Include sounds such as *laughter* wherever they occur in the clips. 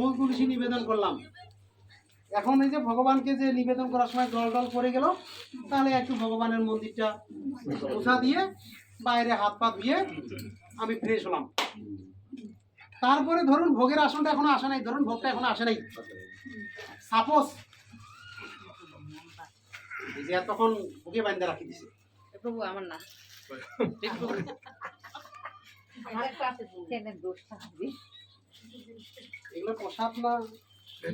ফুল তুলসী নিবেদন করলাম। এখন এই যে ভগবানকে যে নিবেদন করার সময় জল টল পড়ে গেল তাহলে একটু ভগবানের মন্দিরটা পোছা দিয়ে বাইরে হাত পা ধুয়ে আমি ফ্রেশ হলাম। তারপরে ধরুন ভোগের আসনটা এখনও আসে নাই ধরুন ভোগটা এখনও আসে নাই। সাপোজ যে তখন ভোগে বান্ধে রাখি দিছে। প্রভু আমার না। *laughs* এগুলো প্রসাদ না?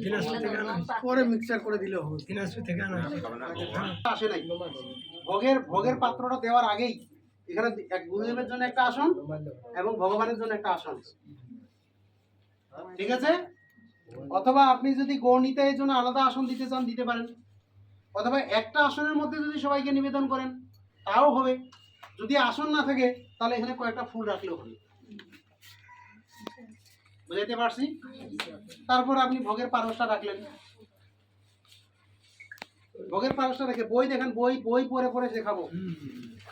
দিনাজপুর থেকে আনা পরে মিক্সচার করে দিলে হবে। দিনাজপুর থেকে আনা আসে নাই। ভোগের ভোগের পাত্রটা দেওয়ার আগেই এখানে এক গুরুদেবের জন্য একটা আসন এবং ভগবানের জন্য একটা আসন। ঠিক আছে? অথবা আপনি যদি গৌণিতায়ের জন্য আলাদা আসন দিতে চান দিতে পারেন। অথবা একটা আসনের মধ্যে যদি সবাইকে নিবেদন করেন তাও হবে। যদি আসন না থাকে তাহলে এখানে কয়েকটা ফুল রাখলেও হবে। বুঝাইতে পারছি? তারপর আপনি ভোগের পারসটা রাখলেন। ভোগের পারসটা রেখে বই দেখেন বই বই পড়ে পড়ে শেখাবো।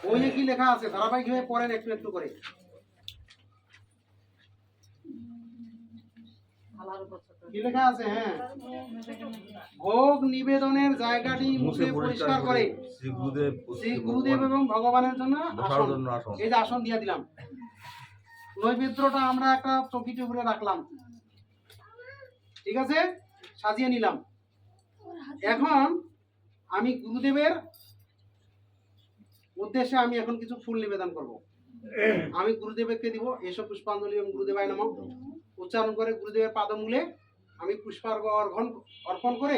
বইয়ে কি লেখা আছে? ধারাবাহিক হয়ে পড়েন একটু একটু করে। কি লেখা আছে? হ্যাঁ। ভোগ নিবেদনের জায়গাটি মুছে পরিষ্কার করে শ্রী গুরুদেব শ্রী গুরুদেব এবং ভগবানের জন্য আসন। এই যে আসন দিয়ে দিলাম। নৈবেদ্যটা আমরা একটা চকিতে উপরে রাখলাম। ঠিক আছে? সাজিয়ে নিলাম। এখন আমি গুরুদেবের উদ্দেশ্যে আমি এখন কিছু ফুল নিবেদন করব। আমি গুরুদেবকে দিব এসব পুষ্পাঞ্জলি এবং গুরুদেবায় নামক উচ্চারণ করে গুরুদেবের পাদমূলে আমি পুষ্পার্ঘ অর্ঘন অর্পণ করে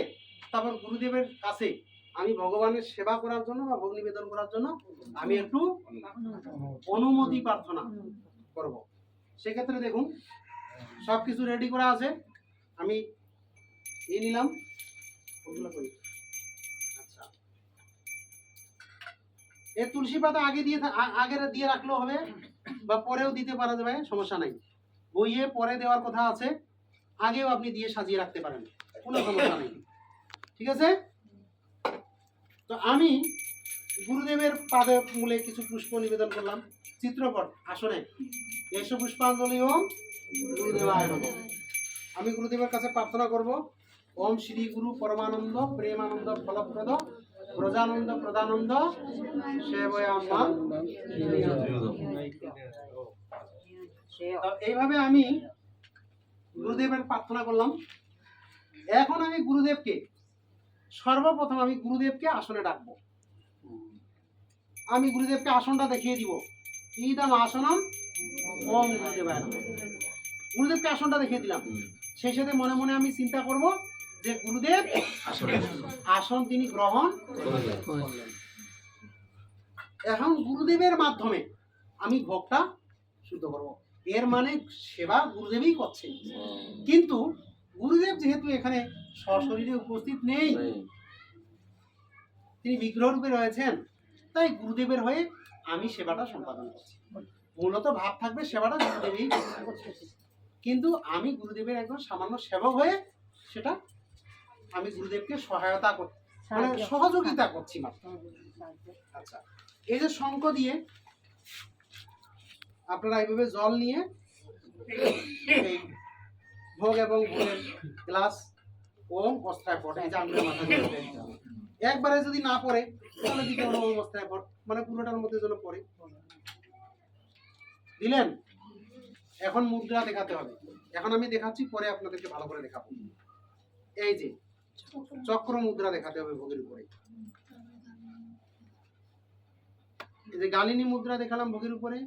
তারপর গুরুদেবের কাছে আমি ভগবানের সেবা করার জন্য বা ভোগ নিবেদন করার জন্য আমি একটু অনুমতি প্রার্থনা। করব। সেক্ষেত্রে দেখুন সব কিছু রেডি করা আছে। আমি নিয়ে নিলাম। আচ্ছা। এই তুলসী পাতা আগে দিয়ে আগে দিয়ে রাখলেও হবে, বা পরেও দিতে পারা যাবে, সমস্যা নাই। বইয়ে পরে দেওয়ার কথা আছে, আগেও আপনি দিয়ে সাজিয়ে রাখতে পারেন, কোনো সমস্যা নেই। ঠিক আছে? তো আমি গুরুদেবের পাদে মূলে কিছু পুষ্প নিবেদন করলাম। চিত্রপট আসনে এসো পুষ্পাঞ্জলি, ওম গুরুদেবায় নমঃ। আমি গুরুদেবের কাছে প্রার্থনা করব, ওম শ্রী গুরু পরমানন্দ প্রেমানন্দ ফলপ্রদ প্রজানন্দ প্রদানন্দ এইভাবে আমি গুরুদেবের প্রার্থনা করলাম। এখন আমি গুরুদেবকে, সর্বপ্রথম আমি গুরুদেবকে আসনে ডাকবো। আমি গুরুদেবকে আসনটা দেখিয়ে দিব। ইদাম আসনম ওম গুরুদেবায় গুরুদেবকে আসনটা দেখিয়ে দিলাম। সেই সাথে মনে মনে আমি চিন্তা করব যে গুরুদেব আসন তিনি গ্রহণ করলেন। এখন গুরুদেবের মাধ্যমে আমি ভোগটা শুদ্ধ করব। এর মানে সেবা গুরুদেবই করছে কিন্তু গুরুদেব যেহেতু এখানে সশরীরে উপস্থিত নেই তিনি বিগ্রহ রূপে রয়েছেন তাই গুরুদেবের হয়ে আমি সেবাটা সম্পাদন করছি। মূলত ভাব থাকবে সেবাটা গুরুদেবই কিন্তু আমি গুরুদেবের একজন সামান্য সেবক হয়ে সেটা আমি গুরুদেবকে সহায়তা করছি মানে সহযোগিতা করছি মাত্র। আচ্ছা এই যে শঙ্খ দিয়ে আপনারা এইভাবে জল নিয়ে ভোগ এবং ভোগের গ্লাস ওম অস্ত্রায় পট এই যে আঙুলের মাথা। একবারে যদি না পড়ে, তাহলে দিতে হবে ওম অস্ত্রায় মানে পুরোটার মধ্যে যেন পড়ে। দিলেন? এখন মুদ্রা দেখাতে হবে। এখন আমি দেখাচ্ছি, পরে আপনাদেরকে ভালো করে দেখাবো। এই যে, চক্র মুদ্রা দেখাতে হবে ভোগের উপরে। এই যে গালিনী মুদ্রা দেখালাম ভোগের উপরে।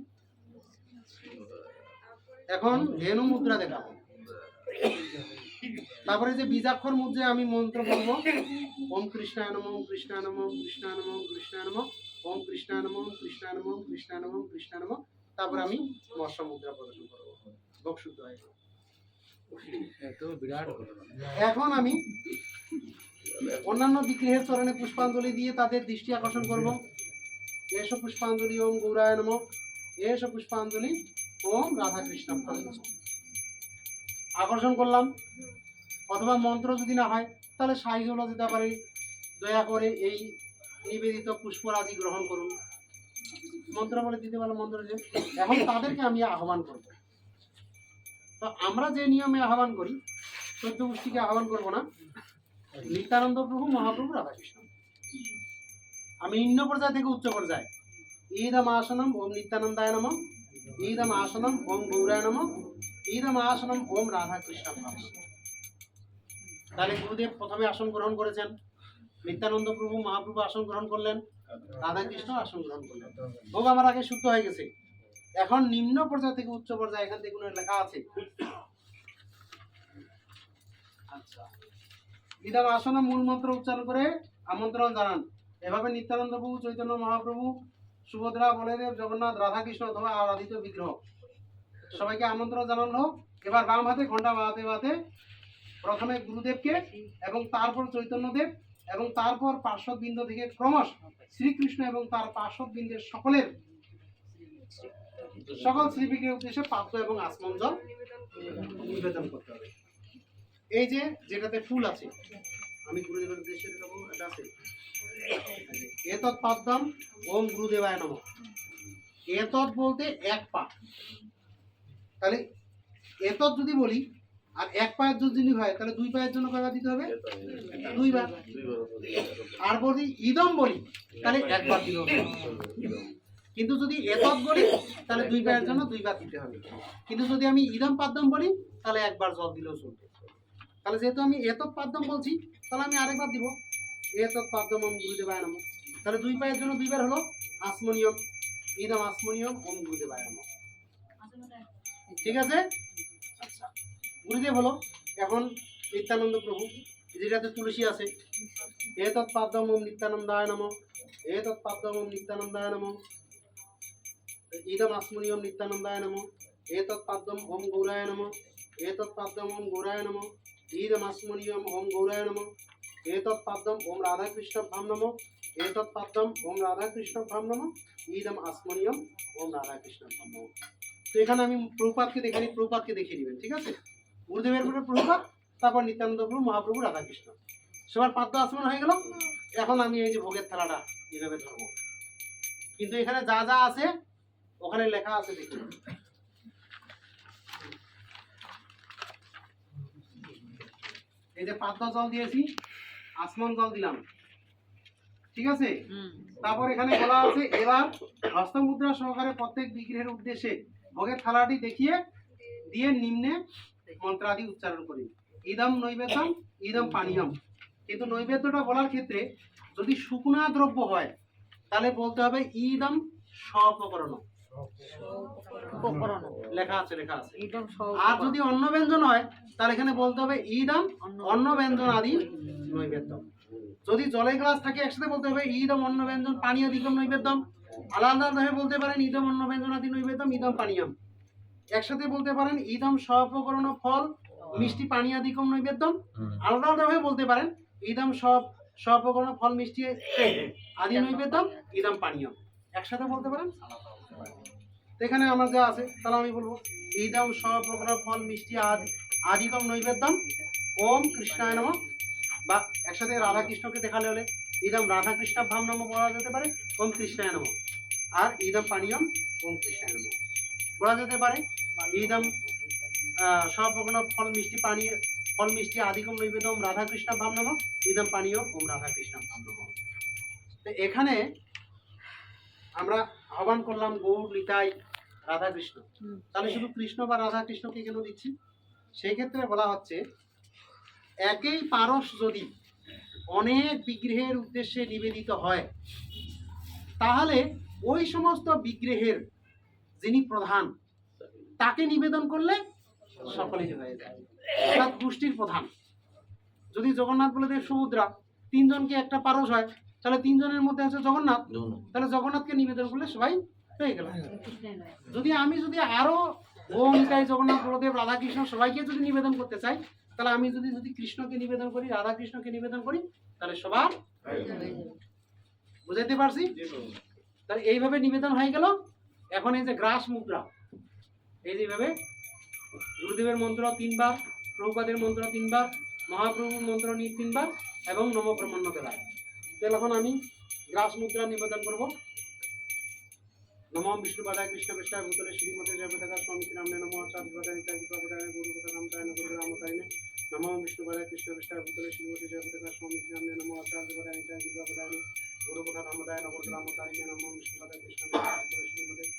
এখন ধেনু মুদ্রা দেখাবো। তারপরে যে বীজাক্ষর মুদ্রায় আমি মন্ত্র বলব ওম কৃষ্ণায় নম ওম কৃষ্ণায় নম ওম কৃষ্ণায় নম ওম কৃষ্ণায় নম ওম কৃষ্ণায় নম ওম কৃষ্ণায় নম ওম কৃষ্ণায় নম ওম কৃষ্ণায় নম। তারপরে আমি মৎস্য মুদ্রা প্রদর্শন করব। ভোগ শুদ্ধ হয়ে। এখন আমি অন্যান্য বিগ্রহের চরণে পুষ্পাঞ্জলি দিয়ে তাদের দৃষ্টি আকর্ষণ করব। এসব পুষ্পাঞ্জলি ওম গৌরায় নম। এসব পুষ্পাঞ্জলি ওম রাধা কৃষ্ণ আকর্ষণ করলাম। অথবা মন্ত্র যদি না হয় তাহলে হলো দিতে পারে দয়া করে এই নিবেদিত পুষ্পরাজি গ্রহণ করুন। মন্ত্র বলে দিতে পারল মন্ত্র যে, এখন তাদেরকে আমি আহ্বান করব। তো আমরা যে নিয়মে আহ্বান করি, চোদ্দ গোষ্ঠীকে আহ্বান করব না, নিত্যানন্দ প্রভু, মহাপ্রভু, রাধাকৃষ্ণ। আমি নিম্ন পর্যায় থেকে উচ্চ পর্যায় ঈদম আসনম ওম নিত্যানন্দায় নম। ঈদম আসনম ওম গৌরায় নম। ঈদম আসনম ওম রাধাকৃষ্ণ তাহলে গুরুদেব প্রথমে আসন গ্রহণ করেছেন। নিত্যানন্দ প্রভু, মহাপ্রভু আসন গ্রহণ করলেন। রাধাকৃষ্ণ আসন গ্রহণ করলেন। ভোগ আমার আগে শুদ্ধ হয়ে গেছে। এখন নিম্ন পর্যায় থেকে উচ্চ পর্যায়ে, এখান থেকে কোনো লেখা আছে? আচ্ছা। ইদাম আসনে মূল মন্ত্র উচ্চারণ করে আমন্ত্রণ জানান। এভাবে নিত্যানন্দ প্রভু, চৈতন্য মহাপ্রভু, সুভদ্রা, বলদেব, জগন্নাথ রাধাকৃষ্ণ অথবা আরাধিত বিগ্রহ। সবাইকে আমন্ত্রণ জানানো হোক। এবার বাম হাতে ঘণ্টা বাজাতে বাজাতে প্রথমে গুরুদেবকে এবং তারপর চৈতন্যদেব এবং তারপর পার্শ্ববৃন্দ থেকে ক্রমশ শ্রীকৃষ্ণ এবং তার পার্শ্ববৃন্দের সকলের সকল শ্রীবিগ্রহের উদ্দেশ্যে পাত্র এবং আসমঞ্জল নিবেদন করতে হবে। এই যে যেটাতে ফুল আছে, আমি গুরুদেবের উদ্দেশ্যে আছে। এতৎ পাদ্যম ওম গুরুদেবায় নম। এতৎ বলতে এক পা। তাহলে এতৎ যদি বলি আর এক পায়ের যদি হয় তাহলে দুই পায়ের জন্য কয়বার দিতে হবে? দুইবার। আর বলি ইদম বলি তাহলে একবার দিতে হবে। কিন্তু যদি এতৎ বলি তাহলে দুই পায়ের জন্য দুইবার দিতে হবে। কিন্তু যদি আমি ইদম পাদ্যম বলি তাহলে একবার জল দিলেও চলবে। তাহলে যেহেতু আমি এতৎ পাদ্যম বলছি তাহলে আমি আরেকবার দিব। এতৎ পাদ্যম ওম গুরুদেবায় নম তাহলে দুই পায়ের জন্য দুইবার হলো আসমনিয়ম। ইদম আসমনিয়ম ওম গুরুদেবায় নম ঠিক আছে? গুরুদেব হলো, এখন নিত্যানন্দ প্রভু, যেটাতে তুলসী আছে এতৎ পাদ্যম ওম নিত্যানন্দায় নম এতৎ পাদ্যম ওম নিত্যানন্দায় নম ইদম আসমনিয়ম নিত্যানন্দায় নম এতৎ পাদ্যম ওম গৌরায় নম এতৎ পাদ্যম ওম গৌরায় নম ইদম আসমনিয়ম ওম গৌরায় নম এতৎ পাদ্যম ওম রাধাকৃষ্ণ ভাম নম এতৎ পাদ্যম ওম রাধাকৃষ্ণ ভাম নম ইদম আসমনিয়ম ওম রাধাকৃষ্ণ ভাম নম। তো এখানে আমি প্রভুপাতকে দেখে নিই প্রভুপাতকে দেখিয়ে দিবেন ঠিক আছে? গুরুদেবের পরে প্রভুপাত তারপর নিত্যানন্দ প্রভু মহাপ্রভু রাধাকৃষ্ণ। সবার পাদ্য আসমন হয়ে গেল। এখন আমি এই যে ভোগের থালাটা এইভাবে ধরবো। কিন্তু এখানে যা যা আছে ওখানে লেখা আছে দেখুন। এই যে পাদ্য জল দিয়েছি আসমান জল দিলাম। ঠিক আছে? তারপর এখানে বলা আছে এবার হস্তমুদ্রা সহকারে প্রত্যেক বিগ্রহের উদ্দেশ্যে ভোগের থালাটি দেখিয়ে দিয়ে নিম্নে মন্ত্রাদি উচ্চারণ করি। ইদম নৈবেদ্যম ইদম পানীয়ম। কিন্তু নৈবেদ্যটা বলার ক্ষেত্রে যদি শুকনা দ্রব্য হয় তাহলে বলতে হবে ইদম স্বপকরণ। লেখা আছে লেখা আছে। আর যদি অন্য ব্যঞ্জন হয় তাহলে এখানে বলতে হবে ইদম অন্ন ব্যঞ্জন আদি নৈবেদ্য যদি জলের গ্লাস থাকে একসাথে বলতে হবে ইদম অন্ন ব্যঞ্জন পানীয় দিগম নৈবেদ্যম। আলাদা আলাদাভাবে বলতে পারেন ইদম অন্ন ব্যঞ্জন আদি নৈবেদ্যম ইদম পানীয়ম। একসাথে বলতে পারেন ইদম স্বপকরণ ফল মিষ্টি পানি পানীয়াদিকম নৈবেদ্যম আলাদা আলাদা আলাদাভাবে বলতে পারেন ইদম সব স্বপকরণ ফল মিষ্টি আদি নৈবেদ্যম ইদম পানীয়ম একসাথে বলতে পারেন? এখানে আমার যা আছে তাহলে আমি বলব ইদম স্বপকরণ ফল মিষ্টি আদি আদিকম নৈবেদ্যম ওম কৃষ্ণায় নম। বা একসাথে রাধা কৃষ্ণকে দেখালে হলে ইদম রাধা কৃষ্ণ ভাব নম বলা যেতে পারে ওম কৃষ্ণায় নম। আর ইদম পানীয়ম ওম কৃষ্ণায় নম। বলা যেতে পারে ইদম সপগ্ন ফল মিষ্টি পানীয় ফল মিষ্টি আদিকম নৈবেদম রাধা কৃষ্ণ ভাব নম। ইদম পানীয় ওম রাধা কৃষ্ণ ভাব নম। তো এখানে আমরা আহ্বান করলাম গৌর নিতাই রাধাকৃষ্ণ। তাহলে শুধু কৃষ্ণ বা রাধা কৃষ্ণকে কেন দিচ্ছি? সেই ক্ষেত্রে বলা হচ্ছে একই পারস যদি অনেক বিগ্রহের উদ্দেশ্যে নিবেদিত হয় তাহলে ওই সমস্ত বিগ্রহের যিনি প্রধান তাকে নিবেদন করলে সকলেই হয়ে যায়। অর্থাৎ গোষ্ঠীর প্রধান। যদি জগন্নাথ বলদেব সমুদ্রা তিনজনকে একটা পারস হয় তাহলে তিনজনের মধ্যে আছে জগন্নাথ। তাহলে জগন্নাথকে নিবেদন করলে সবাই হয়ে গেল। যদি আমি যদি আরও ওম জগন্নাথ বলদেব রাধাকৃষ্ণ সবাইকে যদি নিবেদন করতে চাই তাহলে আমি যদি যদি কৃষ্ণকে নিবেদন করি রাধাকৃষ্ণকে নিবেদন করি তাহলে সবার বুঝাইতে পারছি? তাহলে এইভাবে নিবেদন হয়ে গেল। এখন এই যে গ্রাস মুদ্রা এই যে এইভাবে। গুরুদেবের মন্ত্র তিনবার, প্রভুপাদের মন্ত্র তিনবার, মহাপ্রভুর মন্ত্র নি- তিনবার, এবং নম ব্রহ্মণ্য দেবায় তাহলে এখন আমি গ্রাস মুদ্রা নিবেদন করব। নম বিষ্ণুপাদায় কৃষ্ণ কৃষ্ণায় ভূতলে শ্রীমতে জয়পতাকা স্বামী শ্রীরামনে নম পদায় গুরু পদায় গুরু কথা গুরু কৃষ্ণ বিষ্ণায় ভূতলে শ্রীমতী জয়পতাকা স্বামী নামে আচার্য পদায় গুরু কথা কৃষ্ণ বিষ্ণায় ভূতলে শ্রীমতী জয়পতাকা স্বামী নামে নমো আচার্য পদায় নিতায় বিদ্যাপদায় গুরু কথা নগর গ্রামতারিণে নমো বিষ্ণুপদায় কৃষ্ণ বিষ্ণায় ভূতলে শ্রীমতী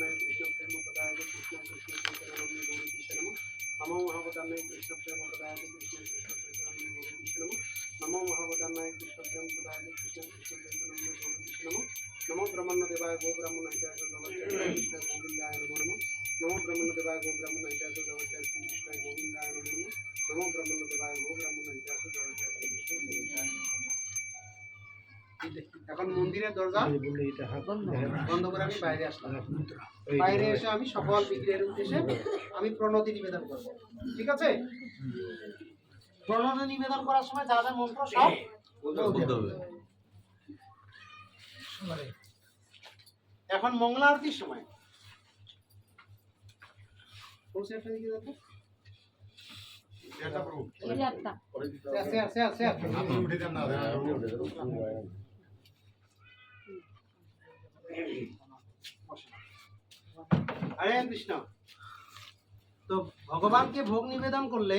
মহাপদান্নায় কৃষ্ণ প্রেম পদায় কৃষ্ণ কৃষ্ণ চৈতন্য গৌরী কৃষ্ণ নমঃ নমো মহাবদান্নায় কৃষ্ণ প্রেম পদায় কৃষ্ণ কৃষ্ণ চৈতন্য গৌরী কৃষ্ণ নমঃ নমো মহাবদান্নায় কৃষ্ণ প্রেম পদায় কৃষ্ণ কৃষ্ণ চৈতন্য গৌরী কৃষ্ণ নমঃ নমো ব্রহ্মণ্য দেবায় গো ব্রাহ্মণ হিতায় কৃষ্ণ গোবিন্দায় নমো নমঃ নমো ব্রহ্মণ্য দেবায় গো ব্রাহ্মণ হিতায় কৃষ্ণ গোবিন্দায় নমো নমঃ নমো ব্রহ্মণ্য দেবায় গো ব্রাহ্মণ হিতায় কৃষ্ণ গোবিন্দায় নমো নমঃ এখন মন্দিরের দরজা বন্ধ করে। আমি বাইরে আসলাম। বাইরে এসে আমি সকল বিক্রিয়ার উদ্দেশ্যে আমি প্রণতি নিবেদন করব। ঠিক আছে? প্রণতি নিবেদন করার সময় যা যা মন্ত্র সব। এখন মঙ্গলা আরতির সময় একটা। দিকে দেখো। আছে, আছে, আছে, আছে। হরে কৃষ্ণ। তো ভগবানকে ভোগ নিবেদন করলে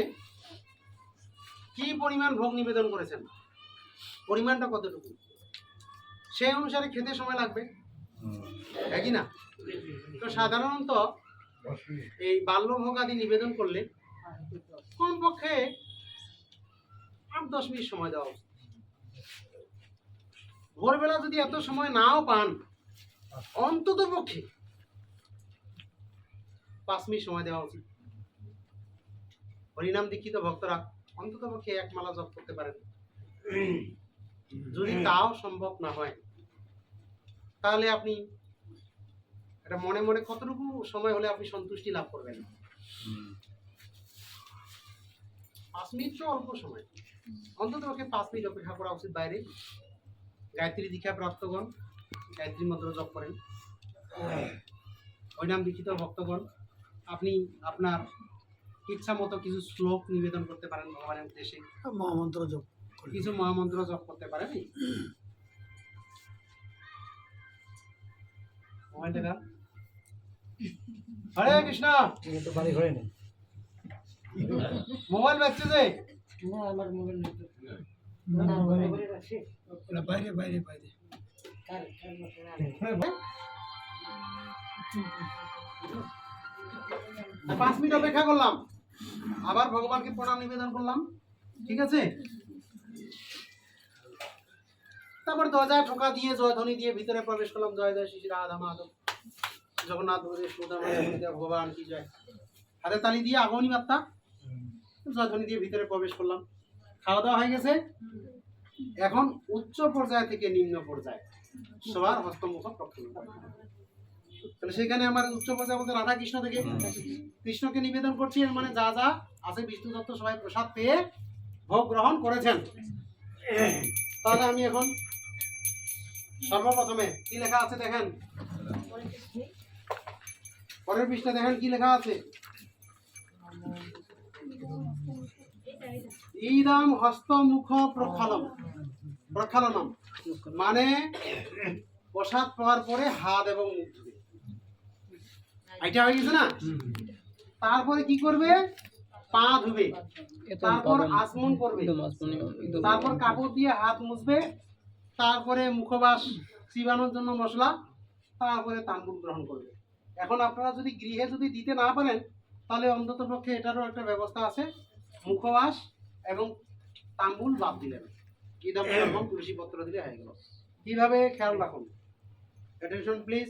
কি পরিমাণ ভোগ নিবেদন করেছেন? পরিমাণটা কতটুকু? সেই অনুসারে খেতে সময় লাগবে। একই না? তো সাধারণত এই বাল্যভোগ আদি নিবেদন করলে কমপক্ষে আট দশ মিনিট সময় দেওয়া উচিত। ভোরবেলা যদি এত সময় নাও পান অন্তত পক্ষে পাঁচ মিনিট সময় দেওয়া উচিত। হরিনাম দীক্ষিত ভক্তরা অন্তত পক্ষে এক মালা জপ করতে পারেন। যদি তাও সম্ভব না হয়, তাহলে আপনি এটা মনে মনে কতটুকু সময় হলে আপনি সন্তুষ্টি লাভ করবেন? পাঁচ মিনিট তো অল্প সময়। অন্তত পক্ষে পাঁচ মিনিট অপেক্ষা করা উচিত বাইরে। গায়ত্রী দীক্ষা প্রাপ্তগণ গায়ত্রী মন্ত্র জপ করেন। হরিনাম দীক্ষিত ভক্তগণ আপনি আপনার ইচ্ছা মতো কিছু শ্লোক নিবেদন করতে পারেন ভগবানের উদ্দেশ্যে। মহামন্ত্র জপ কিছু মহামন্ত্র জপ করতে পারেন। হরে কৃষ্ণ! তো বাড়ি ঘরে নেই। মোবাইল বাজছে যে? না, বাইরে বাইরে বাইরে। পাঁচ মিনিট অপেক্ষা করলাম। আবার ভগবানকে প্রণাম নিবেদন করলাম। ঠিক আছে? তারপর দরজায় ঠোকা দিয়ে, জয়ধ্বনি দিয়ে ভিতরে প্রবেশ করলাম। জয় জয় শ্রী রাধা মাধব। জগন্নাথ ভগবান কি জয়। হাতে তালি দিয়ে আগমনী বার্তা। জয়ধ্বনি দিয়ে ভিতরে প্রবেশ করলাম। খাওয়া দাওয়া হয়ে গেছে। এখন উচ্চ পর্যায় থেকে নিম্ন পর্যায়ে। সবার হস্তমুখ প্রক্ষালন তাহলে সেখানে আমার উচ্চ পর্যায়ে বলতে রাধা কৃষ্ণ থেকে কৃষ্ণকে নিবেদন করছি এর মানে যা যা আছে বিষ্ণু দত্ত সবাই প্রসাদ পেয়ে ভোগ গ্রহণ করেছেন। তাহলে আমি এখন সর্বপ্রথমে কি লেখা আছে দেখেন? পরের পৃষ্ঠা দেখেন কি লেখা আছে? ইদম হস্তমুখ প্রক্ষালন প্রক্ষালনম। মানে প্রসাদ পাওয়ার পরে হাত এবং মুখ ধুবে। এটা হয়ে গেছে না? তারপরে কি করবে? পা ধুবে। তারপর আসমন করবে। তারপর কাপড় দিয়ে হাত মুছবে। তারপরে মুখবাস চিবানোর জন্য মশলা। তারপরে তাম্বুল গ্রহণ করবে। এখন আপনারা যদি গৃহে যদি দিতে না পারেন তাহলে অন্তত পক্ষে এটারও একটা ব্যবস্থা আছে। মুখবাস এবং তাম্বুল বাদ দিলেন। কি দাম তুলসী পত্র দিলে হয়ে গেল। কীভাবে খেয়াল রাখুন? অ্যাটেনশন প্লিজ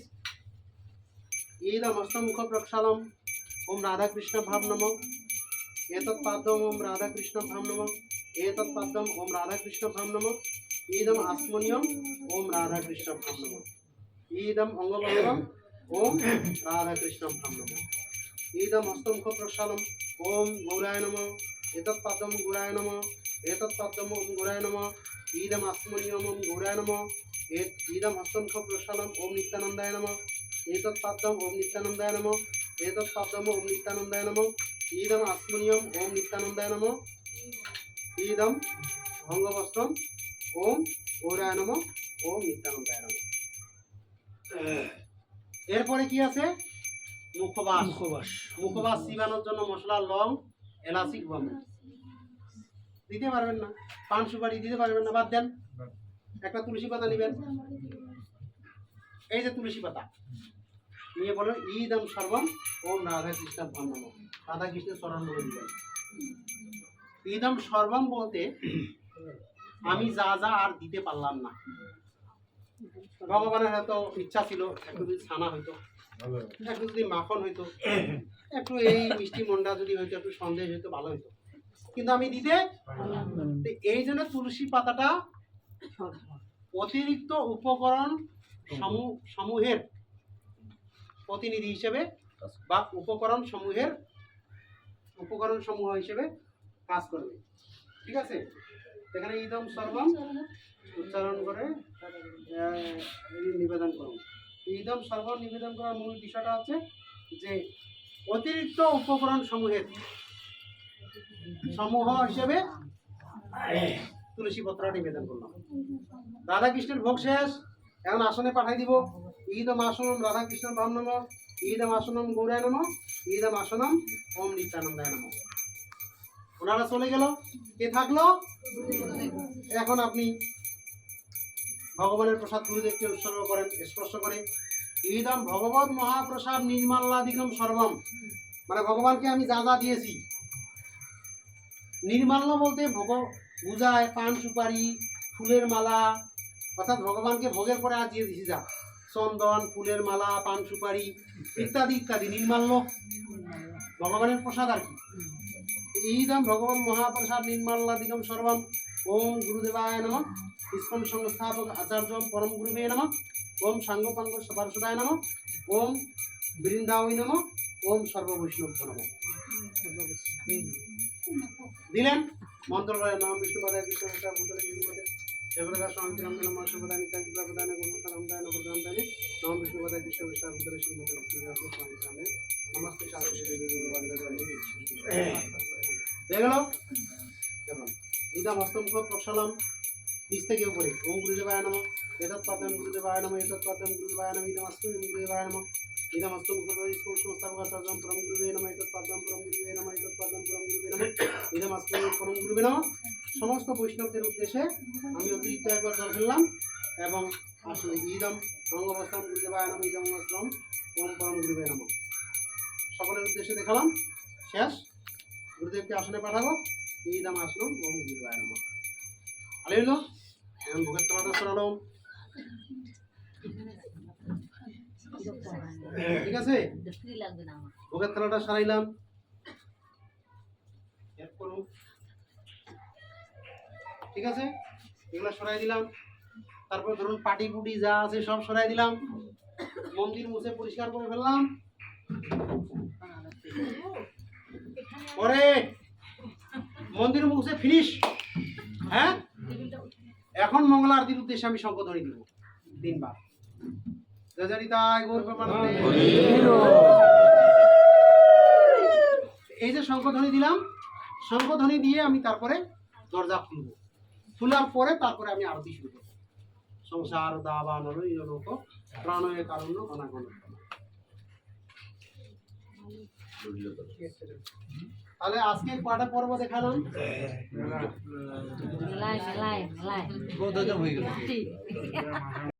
ঈদ অমস্তমুখ প্রক্ষালম ওম রাধাকৃষ্ণ ভাব নম। এতৎ পাদ্যম ওম রাধাকৃষ্ণ ভাব নম। এতৎ পাদ্যম ওম রাধাকৃষ্ণ ভাব নম। ঈদম আত্মনিয়ম ওম রাধাকৃষ্ণ ভাব নম। ঈদম অঙ্গভঙ্গম ওম রাধাকৃষ্ণ ভাব নম। ঈদম হস্তমুখ প্রক্ষালম ওম গৌরায় নম। এতৎ পাদ্যম গৌরায় নম। পাদ্যম ওম গৌরায় নম ইদম আত্মনিয়ম ওম গৌরায় নম এত ইদম হস্তংখ প্রসাদম ওম নিত্যানন্দায় নম এতৎ পাদ্যম ওম নিত্যানন্দায় নম এতৎ পাদ্যম ওম নিত্যানন্দায় নম ইদম আত্মনিয়ম ওম নিত্যানন্দায় নম ইদম ভঙ্গবস্ত্রম ওম গৌরায় নম ওম নিত্যানন্দায় নম এরপরে কি আছে? মুখবাস। মুখবাস। মুখবাস চিবানোর জন্য মশলা লং এলাচি গম দিতে পারবেন না। পান সুপারি দিতে পারবেন না বাদ দেন। একটা তুলসী পাতা নেবেন। এই যে তুলসী পাতা। নিয়ে বলেন ঈদম সর্বম ওম রাধা কৃষ্ণ ভন্নম রাধা কৃষ্ণের স্মরণ বলে দিবেন। ঈদম সর্বম বলতে আমি যা যা আর দিতে পারলাম না। ভগবানের হয়তো ইচ্ছা ছিল একটু যদি ছানা হইতো একটু যদি মাখন হইতো একটু এই মিষ্টি মন্ডা যদি হইতো একটু সন্দেশ হইতো ভালো হইতো। কিন্তু আমি দিতে এই জন্য তুলসী পাতাটা অতিরিক্ত উপকরণ সমূহ সমূহের প্রতিনিধি হিসেবে বা উপকরণ সমূহের উপকরণ সমূহ হিসেবে কাজ করবে। ঠিক আছে? এখানে ইদম সর্বম উচ্চারণ করে নিবেদন করুন। ইদম সর্বম নিবেদন করার মূল বিষয়টা হচ্ছে যে অতিরিক্ত উপকরণ সমূহের সমূহ হিসেবে তুলসী পত্র নিবেদন করলাম। রাধাকৃষ্ণের ভোগ শেষ, এখন আসনে পাঠাই দিব। ঈদম আসনম রাধাকৃষ্ণ ভাম নম ঈদম আসনম গৌরায় নম ঈদম আসনম ওম নিত্যানন্দায় নম। ওনারা চলে গেল। কে থাকল? এখন আপনি ভগবানের প্রসাদ গুরুদেবকে উৎসর্গ করেন, স্পর্শ করে। ঈদম ভগবত মহাপ্রসাদ নির্মাল্লাদিগম সর্বম। মানে ভগবানকে আমি যা যা দিয়েছি নির্মাল্য বলতে ভোগ পূজায় পান, সুপারি, ফুলের মালা, অর্থাৎ ভগবানকে ভোগের পরে আজ দিয়ে দিছি যা, চন্দন, ফুলের মালা, পান, সুপারি ইত্যাদি ইত্যাদি, নির্মাল্য। ভগবানের প্রসাদ আর কি। ঈদম ভগবান মহাপ্রসাদ নির্মাল্লাদিগম সর্বম ওম গুরুদেবায় নম। ইস্কন সংস্থাপক আচার্য পরম গুরুবে নম। ওম সাঙ্গপাঙ্গ পার্শ্বদায় নম। ওম বৃন্দাবই নম। ওম সর্ববৈষ্ণব নম। দিলেন। মন্ত্র নাম বিষ্ণুপদায় বিষ্ণু বুদ্ধরে বিষ্ণুপদে দেবদাস শান্তি রাম নম সর্বদা নিত্যাগ প্রদান গুণমতা রামদায় নগর রামদায় নম বিষ্ণুপদায় বিষ্ণু বিষ্ণু বুদ্ধরে শ্রীমতি স্বামী স্বামী নমস্তে শাস্ত্রী দেবী হয়ে। গেল দেখুন ইদা প্রসালাম নিচ থেকে উপরে, ওম গুরুদেবায় নম এতৎ পাদ্যম গুরুদেবায় নম এতৎ পাদ্যম গুরুদেবায় নম। ইদম সমস্ত বৈষ্ণবদের উদ্দেশ্যে আমি অতিরিক্ত একবার জল ফেললাম এবং আসলে ইদম অঙ্গবস্ত্রম গুরুদেবায় নম ইদম অস্ত্রম ওম পরম গুরুবে নম সকলের উদ্দেশ্যে দেখালাম শেষ গুরুদেবকে আসনে পাঠাবো ইদাম আসলাম ওম গুরুবায় নম আলিল এখন ভোগের তলাটা শোনালো ঠিক আছে? ভোগের তলাটা সারাইলাম। ঠিক আছে? এগুলো সরাই দিলাম। তারপর ধরুন পাটি পুটি যা আছে সব সরাই দিলাম। মন্দির মুছে পরিষ্কার করে ফেললাম। পরে মন্দির মুছে ফিনিশ হ্যাঁ? এখন মঙ্গল আরতির উদ্দেশ্যে আমি শঙ্কধ্বনি দিব তিনবার গৌর। এই যে শঙ্কধ্বনি দিলাম শঙ্কধ্বনি দিয়ে আমি তারপরে দরজা খুলব। খোলার পরে তারপরে আমি আরতি শুরু করব। সংসার দাবা নরই লোক প্রাণয়ে কারণ অনাগণ। তাহলে আজকে কয়টা পর্ব দেখালাম। হয়ে গেল। ঠিক।